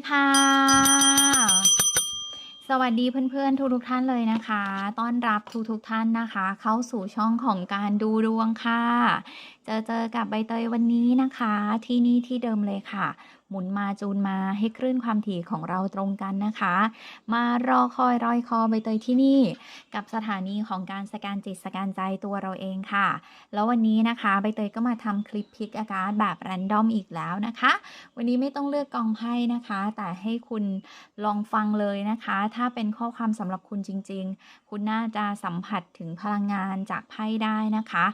สดีค่ะ สวัสดีเพื่อนๆ ทุกๆท่านเลยนะคะ ต้อนรับทุกๆท่านนะคะ เข้าสู่ช่องของการดูดวงค่ะ เจอเจอกับใบเตยวันนี้นะคะ ที่นี่ที่เดิมเลยค่ะ หมุนมาจูนมาให้คลื่นความถี่ของเราตรงกันนะคะ มารอคอยรอยคอใบเตยที่นี่ กับสถานีของการสแกนจิตสแกนใจตัวเราเองค่ะ แล้ววันนี้นะคะใบเตยก็มาทำคลิปพิกอาการแบบแรนดอมอีกแล้วนะคะ วันนี้ไม่ต้องเลือกกองไพ่นะคะ แต่ให้คุณลองฟังเลยนะคะ ถ้าเป็นข้อความสำหรับคุณจริง ๆ คุณน่าจะสัมผัสถึงพลังงานจากไพ่ได้นะคะ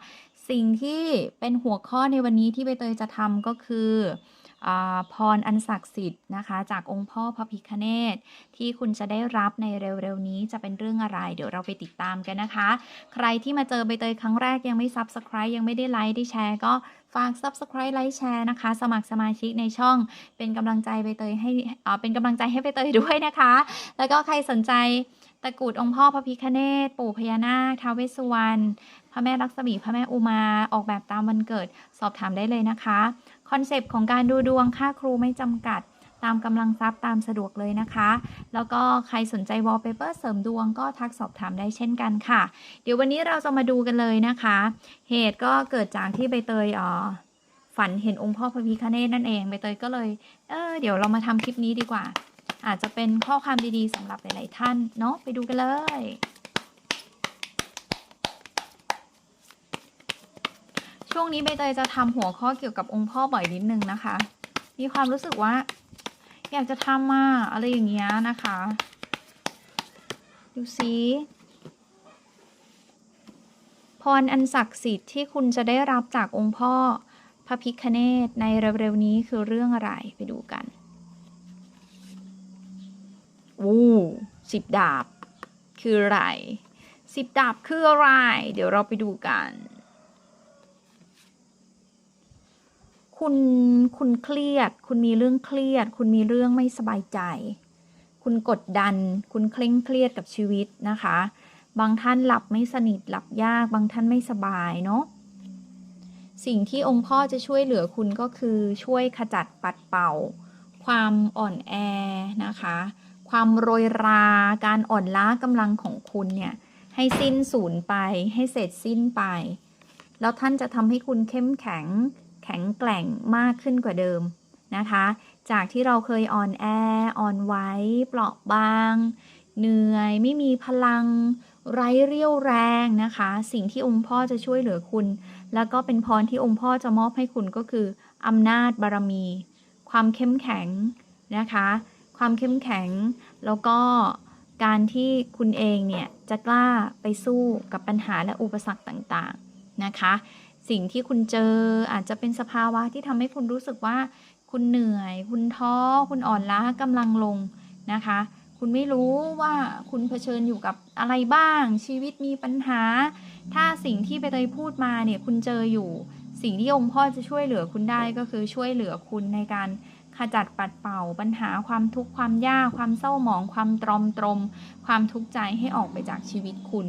สิ่งที่เป็นหัวข้อในวันนี้ที่ใบเตยจะทำก็คือ พรอันศักดิ์สิทธิ์นะคะ จากองค์พ่อพระพิคเนตที่คุณจะได้รับในเร็วๆนี้จะเป็นเรื่องอะไร เดี๋ยวเราไปติดตามกันนะคะ ใครที่มาเจอใบเตยครั้งแรกยังไม่ Subscribe ยังไม่ได้ไลค์ได้แชร์ก็ฝาก Subscribe ไลค์แชร์นะคะ สมัครสมาชิกในช่องเป็นกำลังใจใบเตยให้เป็นกำลังใจให้ใบเตยด้วยนะคะ แล้วก็ใครสนใจตะกรุดองค์พ่อพระพิคเนตปู่พญานาคท้าวเวสสุวรรณ ระแม่ลักษมี พระแม่อุมา ออกแบบตามวันเกิด สอบถามได้เลยนะคะ คอนเซปต์ของการดูดวงค่าครูไม่จำกัด ตามกำลังทรัพย์ตามสะดวกเลยนะคะ แล้วก็ใครสนใจวอลเปเปอร์เสริมดวงก็ทักสอบถามได้เช่นกันค่ะ เดี๋ยววันนี้เราจะมาดูกันเลยนะคะ เหตุก็เกิดจากที่ใบเตยอ่อฝันเห็นองค์พ่อพระพิฆเนศนั่นเองใบเตยก็เลย เออเดี๋ยวเรามาทำคลิปนี้ดีกว่า อาจจะเป็นข้อความดีๆสำหรับหลายๆท่านเนาะไปดูกันเลย ช่วงนี้ใบเตยจะทำหัวข้อเกี่ยวกับองค์พ่อบ่อยนิดนึงนะคะ มีความรู้สึกว่า อยากจะทำมาอะไรอย่างเงี้ยนะคะ ดูสิพรอันศักดิ์สิทธิ์ที่คุณจะได้รับจากองค์พ่อพระพิคเนตในเร็วๆนี้คือเรื่องอะไรไปดูกันวู้สิบดาบ คืออะไรสิบดาบคืออะไร เดี๋ยวเราไปดูกัน คุณคุณเครียด คุณมีเรื่องเครียด คุณมีเรื่องไม่สบายใจ คุณกดดัน คุณเคร่งเครียดกับชีวิตนะคะ บางท่านหลับไม่สนิทหลับยาก บางท่านไม่สบายเนาะสิ่งที่องค์พ่อจะช่วยเหลือคุณก็คือช่วยขจัดปัดเป่า ความอ่อนแอนะคะ ความโรยราการอ่อนล้ากำลังของคุณเนี่ยให้สิ้นสูญไปให้เสร็จสิ้นไป แล้วท่านจะทำให้คุณเข้มแข็ง แข็งแกร่งมากขึ้นกว่าเดิมนะคะ จากที่เราเคยอ่อนแออ่อนไหวเปราะบาง เหนื่อยไม่มีพลัง ไร้เรี่ยวแรงนะคะ สิ่งที่องค์พ่อจะช่วยเหลือคุณ แล้วก็เป็นพรที่องค์พ่อจะมอบให้คุณก็คืออำนาจบารมี ความเข้มแข็งนะคะ ความเข้มแข็ง แล้วก็การที่คุณเองเนี่ยจะกล้าไปสู้กับปัญหาและอุปสรรคต่างๆนะคะ สิ่งที่คุณเจออาจจะเป็นสภาวะที่ทำให้คุณรู้สึกว่า คุณเหนื่อย คุณท้อ คุณอ่อนล้ากำลังลงนะคะ คุณไม่รู้ว่าคุณเผชิญอยู่กับอะไรบ้าง ชีวิตมีปัญหา ถ้าสิ่งที่ไปเตยพูดมาเนี่ยคุณเจออยู่ สิ่งที่องค์พ่อจะช่วยเหลือคุณได้ก็คือช่วยเหลือคุณในการขจัดปัดเป่าปัญหาความทุกข์ความยาก ความเศร้าหมอง ความตรอมตรม ความทุกข์ใจให้ออกไปจากชีวิตคุณ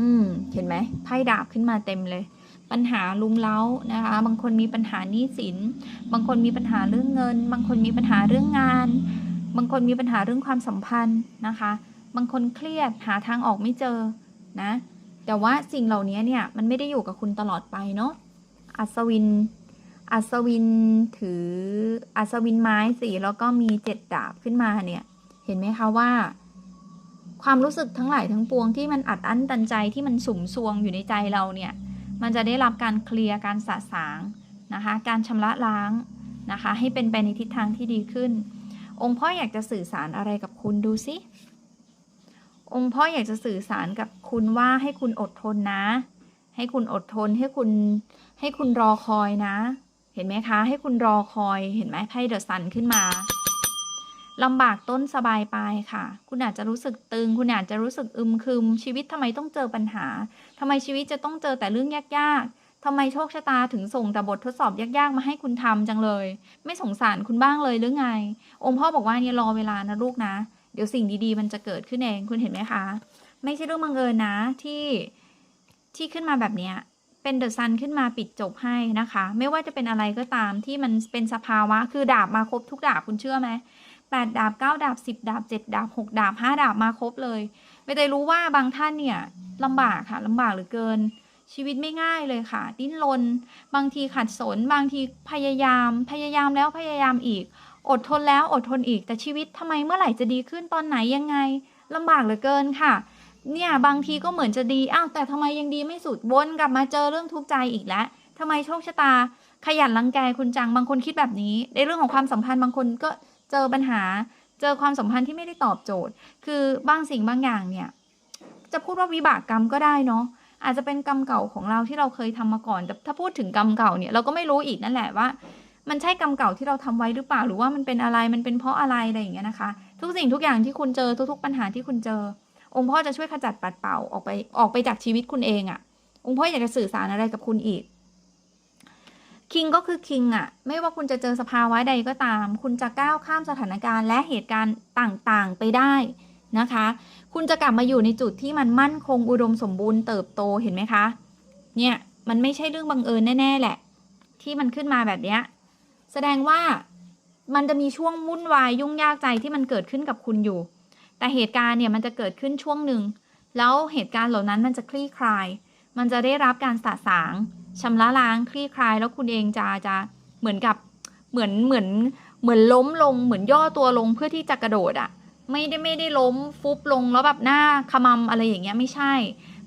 อืม เห็นไหมไพ่ดาบขึ้นมาเต็มเลย ปัญหาลุมเล้านะคะ บางคนมีปัญหาหนี้สิน บางคนมีปัญหาเรื่องเงิน บางคนมีปัญหาเรื่องงาน บางคนมีปัญหาเรื่องความสัมพันธ์นะคะ บางคนเครียดหาทางออกไม่เจอนะ แต่ว่าสิ่งเหล่านี้เนี่ยมันไม่ได้อยู่กับคุณตลอดไปเนาะ อัศวิน อัศวินถือ อัศวินไม้สีแล้วก็มีเจ็ดดาบขึ้นมาเนี่ย เห็นไหมคะว่า ความรู้สึกทั้งหลายทั้งปวงที่มันอัดอั้นตันใจที่มันสุมซวงอยู่ในใจเราเนี่ยมันจะได้รับการเคลียร์การสะสางนะคะการชำระล้างนะคะให้เป็นไปในทิศทางที่ดีขึ้น องค์พ่ออยากจะสื่อสารอะไรกับคุณดูสิองค์พ่ออยากจะสื่อสารกับคุณว่าให้คุณอดทนนะ ให้คุณอดทนให้คุณให้คุณรอคอยนะ เห็นไหมคะ ให้คุณรอคอยเห็นไหมไพ่เดอะซันขึ้นมา ลำบากต้นสบายปลายค่ะ คุณอาจจะรู้สึกตึง คุณอาจจะรู้สึกอึมครึม ชีวิตทำไมต้องเจอปัญหาทำไมชีวิตจะต้องเจอแต่เรื่องยากๆทำไมโชคชะตาถึงส่งแต่บททดสอบยากๆ มาให้คุณทำจังเลย ไม่สงสารคุณบ้างเลยหรือไง องค์พ่อบอกว่าเนี่ยรอเวลานะลูกนะ เดี๋ยวสิ่งดีๆ มันจะเกิดขึ้นเอง คุณเห็นไหมคะ ไม่ใช่เรื่องบังเอิญนะที่ที่ขึ้นมาแบบเนี้ย เป็นเดอะซันขึ้นมาปิดจบให้นะคะ ไม่ว่าจะเป็นอะไรก็ตามที่มันเป็นสภาวะ คือดาบมาครบทุกดาบคุณเชื่อไหมแปดดาบเก้าดาบสิบดาบเจ็ดดาบหกดาบห้าดาบมาครบเลยไม่ได้รู้ว่าบางท่านเนี่ยลำบากค่ะลำบากเหลือเกิน ชีวิตไม่ง่ายเลยค่ะ ดิ้นรนบางทีขัดสน บางทีพยายาม พยายามแล้วพยายามอีก อดทนแล้วอดทนอีกแต่ชีวิตทำไมเมื่อไหร่จะดีขึ้นตอนไหนยังไงลำบากเหลือเกินค่ะ เนี่ยบางทีก็เหมือนจะดีอ้าวแต่ทำไมยังดีไม่สุดวนกลับมาเจอเรื่องทุกข์ใจอีกแล้วทำไมโชคชะตา ขยันรังแกคุณจังบางคนคิดแบบนี้ ในเรื่องของความสัมพันธ์บางคนก็เจอปัญหา เจอความสัมพันธ์ที่ไม่ได้ตอบโจทย์ คือบางสิ่งบางอย่างเนี่ย จะพูดว่าวิบากกรรมก็ได้เนาะอาจจะเป็นกรรมเก่าของเราที่เราเคยทำมาก่อนแต่ถ้าพูดถึงกรรมเก่าเนี่ยเราก็ไม่รู้อีกนั่นแหละว่า มันใช่กรรมเก่าที่เราทำไว้หรือเปล่าหรือว่ามันเป็นอะไรมันเป็นเพราะอะไรอะไรอย่างเงี้ยนะคะ ทุกสิ่งทุกอย่างที่คุณเจอทุก ๆ ปัญหาที่คุณเจอ องค์พ่อจะช่วยขจัดปัดเป่าออกไปออกไปจากชีวิตคุณเองอะ่ะ องค์พ่ออยากจะสื่อสารอะไรกับคุณอีกคิงก็คือคิงอะ่ะไม่ว่าคุณจะเจอสภาวะใดก็ตาม คุณจะก้าวข้ามสถานการณ์และเหตุการณ์ต่างๆไปได้นะคะ คุณจะกลับมาอยู่ในจุดที่มันมั่นคงอุดมสมบูรณ์เติบโตเห็นไหมคะ เนี่ยมันไม่ใช่เรื่องบังเอิญแน่ ๆ แหละ ที่มันขึ้นมาแบบเนี้ยแสดงว่ามันจะมีช่วงวุ่นวายยุ่งยากใจที่มันเกิดขึ้นกับคุณอยู่ แต่เหตุการณ์เนี่ยมันจะเกิดขึ้นช่วงหนึ่ง แล้วเหตุการณ์เหล่านั้นมันจะคลี่คลาย มันจะได้รับการสะสางชำระล้างคลี่คลาย แล้วคุณเองจะจะเหมือนกับเหมือนเหมือนเหมือนล้มลงเหมือนย่อตัวลงเพื่อที่จะกระโดดอะไม่ได้ไม่ได้ล้มฟุบลงแล้วแบบหน้าขมำอะไรอย่างเงี้ยไม่ใช่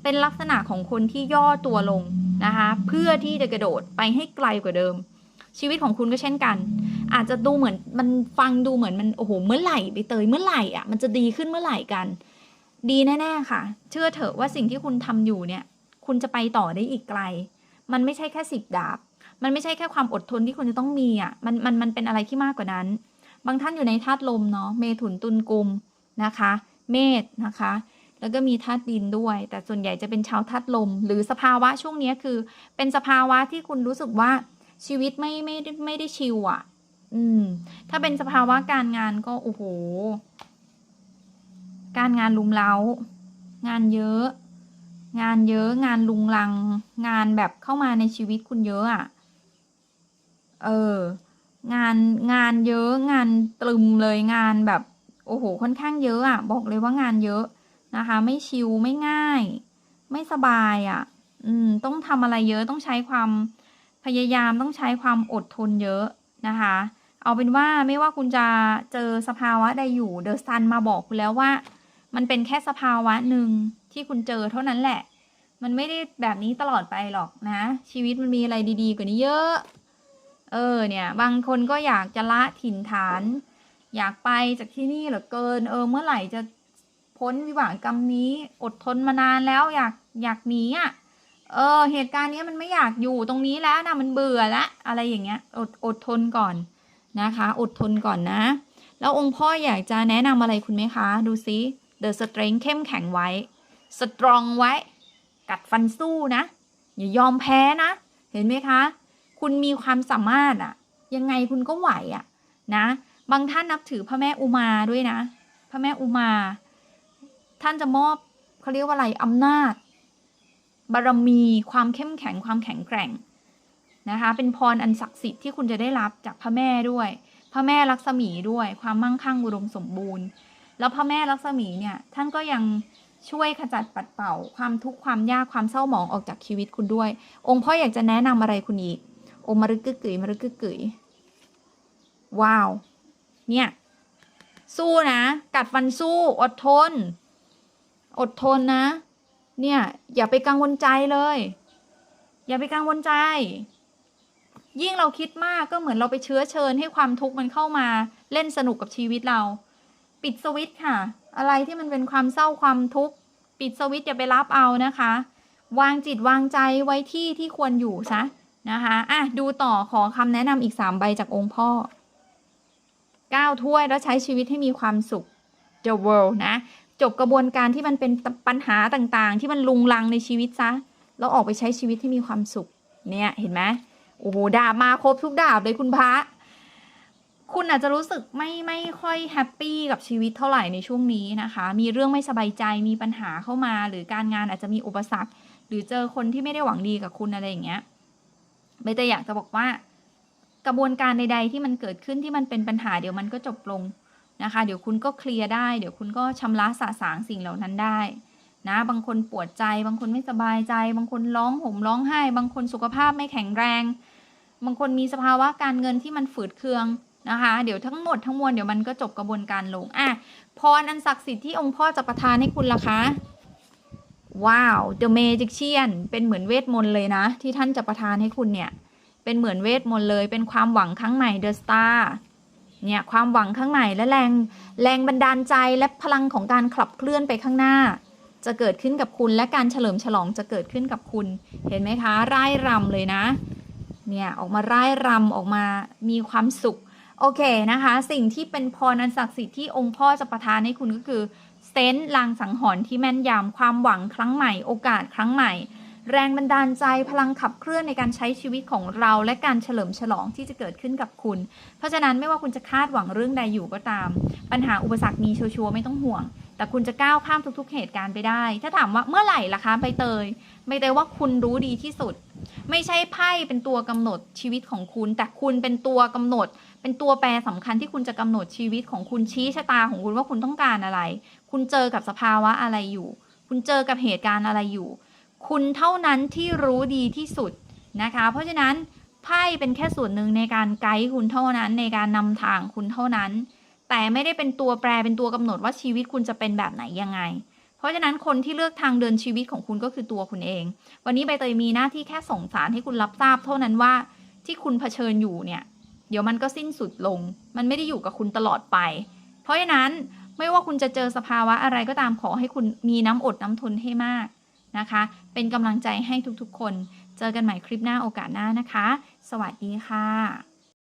เป็นลักษณะของคนที่ย่อตัวลงนะคะ เพื่อที่จะกระโดดไปให้ไกลกว่าเดิม ชีวิตของคุณก็เช่นกัน อาจจะดูเหมือนมันฟังดูเหมือนมันโอ้โหเมื่อไหร่ไปเตยเมื่อไหร่อะมันจะดีขึ้นเมื่อไหร่กัน ดีแน่ๆค่ะ เชื่อเถอะว่าสิ่งที่คุณทำอยู่เนี่ย คุณจะไปต่อได้อีกไกล มันไม่ใช่แค่สิบดาบ มันไม่ใช่แค่ความอดทนที่คุณจะต้องมีอะมันมันมันเป็นอะไรที่มากกว่านั้น บางท่านอยู่ในธาตุลมเนาะเมถุนตุลกุมนะคะ เมษนะคะแล้วก็มีธาตุดินด้วย แต่ส่วนใหญ่จะเป็นชาวธาตุลม หรือสภาวะช่วงนี้คือ เป็นสภาวะที่คุณรู้สึกว่า ชีวิตไม่ไม่ไม่ได้ชิลอะ่ะ อืม ถ้าเป็นสภาวะการงานก็โอ้โห การงานลุมเล้า งานเยอะ งานเยอะ งานลุงลัง งานแบบเข้ามาในชีวิตคุณเยอะอะ่ะ เออ งานงานเยอะงานตรึมเลยงานแบบ โอ้โห ค่อนข้างเยอะอะ่ะ บอกเลยว่างานเยอะนะคะ ไม่ชิลไม่ง่าย ไม่สบายอะ่ะ อืม ต้องทำอะไรเยอะต้องใช้ความ พยายามต้องใช้ความอดทนเยอะนะคะ เอาเป็นว่าไม่ว่าคุณจะเจอสภาวะใดอยู่เดอะซันมาบอกคุณแล้วว่า มันเป็นแค่สภาวะหนึ่งที่คุณเจอเท่านั้นแหละ มันไม่ได้แบบนี้ตลอดไปหรอกนะ ชีวิตมันมีอะไรดีๆ กว่านี้เยอะ เออเนี่ย บางคนก็อยากจะละถิ่นฐาน อยากไปจากที่นี่เหลือเกิน เออ เมื่อไหร่จะพ้นวิบากกรรมนี้ อดทนมานานแล้วอยากอยากหนีอะ เออ เหตุการณ์นี้มันไม่อยากอยู่ตรงนี้แล้วนะมันเบื่อแล้วอะไรอย่างเงี้ย อดอดทนก่อนนะคะ อดทนก่อนนะ แล้วองค์พ่ออยากจะแนะนำอะไรคุณไหมคะ ดูซิ The Strength เข้มแข็งไว้ Strong ไว้ กัดฟันสู้นะ อย่ายอมแพ้นะ เห็นไหมคะ คุณมีความสามารถอะยังไงคุณก็ไหวอะนะ บางท่านนับถือพระแม่อุมาด้วยนะ พระแม่อุมา ท่านจะมอบเขาเรียกว่าอะไรอำนาจ บารมีความเข้มแข็งความแข็งแกร่งนะคะ เป็นพรอันศักดิ์สิทธิ์ที่คุณจะได้รับจากพระแม่ด้วย พระแม่ลักษมีด้วยความมั่งคั่งอุดมสมบูรณ์ แล้วพระแม่ลักษมีเนี่ยท่านก็ยังช่วยขจัดปัดเป่า ความทุกข์ความยากความเศร้าหมองออกจากชีวิตคุณด้วย องค์พ่ออยากจะแนะนำอะไรคุณอีกโอมารึกกึกกึ๋ยมารึกกึกกึ๋ยว้าว เนี่ย สู้นะ กัดฟันสู้ อดทน อดทนนะ เนี่ย อย่าไปกังวลใจเลย อย่าไปกังวลใจ ยิ่งเราคิดมากก็เหมือนเราไปเชื้อเชิญให้ความทุกข์มันเข้ามาเล่นสนุกกับชีวิตเรา ปิดสวิตช์ค่ะ อะไรที่มันเป็นความเศร้าความทุกข์ปิดสวิตช์อย่าไปรับเอานะคะ วางจิตวางใจไว้ที่ที่ควรอยู่ซะนะคะอะดูต่อขอคำแนะนำอีกสามใบจากองค์พ่อก้าถ้วยแล้วใช้ชีวิตให้มีความสุข The world นะ จบกระบวนการที่มันเป็นปัญหาต่างๆ ที่มันลุงลังในชีวิตซะแล้วออกไปใช้ชีวิตที่มีความสุข เนี่ยเห็นไหมโอ้โหดาบมาครบทุกดาบเลยคุณพระคุณอาจจะรู้สึกไม่ไม่ค่อยแฮปปี้กับชีวิตเท่าไหร่ในช่วงนี้นะคะ มีเรื่องไม่สบายใจมีปัญหาเข้ามา หรือการงานอาจจะมีอุปสรรค หรือเจอคนที่ไม่ได้หวังดีกับคุณอะไรอย่างเงี้ยใบเตยอยากจะบอกว่า กระบวนการใด ๆ ที่มันเกิดขึ้นที่มันเป็นปัญหาเดี๋ยวมันก็จบลง นะคะ เดี๋ยวคุณก็เคลียร์ได้ เดี๋ยวคุณก็ชำระสาสางสิ่งเหล่านั้นได้นะ บางคนปวดใจ บางคนไม่สบายใจ บางคนร้องห่มร้องไห้ บางคนสุขภาพไม่แข็งแรง บางคนมีสภาวะการเงินที่มันฝืดเคืองนะคะ เดี๋ยวทั้งหมดทั้งมวลเดี๋ยวมันก็จบกระบวนการลงอะพรอันศักดิ์สิทธิ์ที่องค์พ่อจะประทานให้คุณล่ะคะ ว้าว The Magician เป็นเหมือนเวทมนต์เลยนะ ที่ท่านจะประทานให้คุณเนี่ย เป็นเหมือนเวทมนต์เลย เป็นความหวังครั้งใหม่ The Star เนี่ยความหวังข้างในและแรงแรงบันดาลใจและพลังของการขับเคลื่อนไปข้างหน้า จะเกิดขึ้นกับคุณและการเฉลิมฉลองจะเกิดขึ้นกับคุณ เห็นไหมคะร่ายรำเลยนะ เนี่ยออกมาร่ายรำออกมามีความสุข โอเคนะคะ สิ่งที่เป็นพรอันศักดิ์สิทธิ์ที่องค์พ่อจะประทานให้คุณก็คือเซนส์ลางสังหรณ์ที่แม่นยำความหวังครั้งใหม่ โอกาสครั้งใหม่ แรงบันดาลใจพลังขับเคลื่อนในการใช้ชีวิตของเรา และการเฉลิมฉลองที่จะเกิดขึ้นกับคุณ เพราะฉะนั้นไม่ว่าคุณจะคาดหวังเรื่องใดอยู่ก็ตาม ปัญหาอุปสรรคมีชัวร์ไม่ต้องห่วง แต่คุณจะก้าวข้ามทุก ๆ เหตุการณ์ไปได้ ถ้าถามว่าเมื่อไหร่ล่ะคะใบเตยใบเตยว่าคุณรู้ดีที่สุด ไม่ใช่ไพ่เป็นตัวกำหนดชีวิตของคุณ แต่คุณเป็นตัวกำหนด เป็นตัวแปรสำคัญที่คุณจะกำหนดชีวิตของคุณชี้ชะตาของคุณว่าคุณต้องการอะไร คุณเจอกับสภาวะอะไรอยู่ คุณเจอกับเหตุการณ์อะไรอยู่ คุณเท่านั้นที่รู้ดีที่สุดนะคะ เพราะฉะนั้นไพ่เป็นแค่ส่วนหนึ่งในการไกด์คุณเท่านั้น ในการนำทางคุณเท่านั้น แต่ไม่ได้เป็นตัวแปรเป็นตัวกำหนดว่าชีวิตคุณจะเป็นแบบไหนยังไง เพราะฉะนั้นคนที่เลือกทางเดินชีวิตของคุณก็คือตัวคุณเอง วันนี้ใบเตยมีหน้าที่แค่ส่งสารให้คุณรับทราบเท่านั้นว่าที่คุณเผชิญอยู่เนี่ย เดี๋ยวมันก็สิ้นสุดลง มันไม่ได้อยู่กับคุณตลอดไป เพราะฉะนั้นไม่ว่าคุณจะเจอสภาวะอะไรก็ตามขอให้คุณมีน้ำอดน้ำทนให้มาก นะคะ เป็นกำลังใจให้ทุกๆคน เจอกันใหม่คลิปหน้าโอกาสหน้านะคะ สวัสดีค่ะ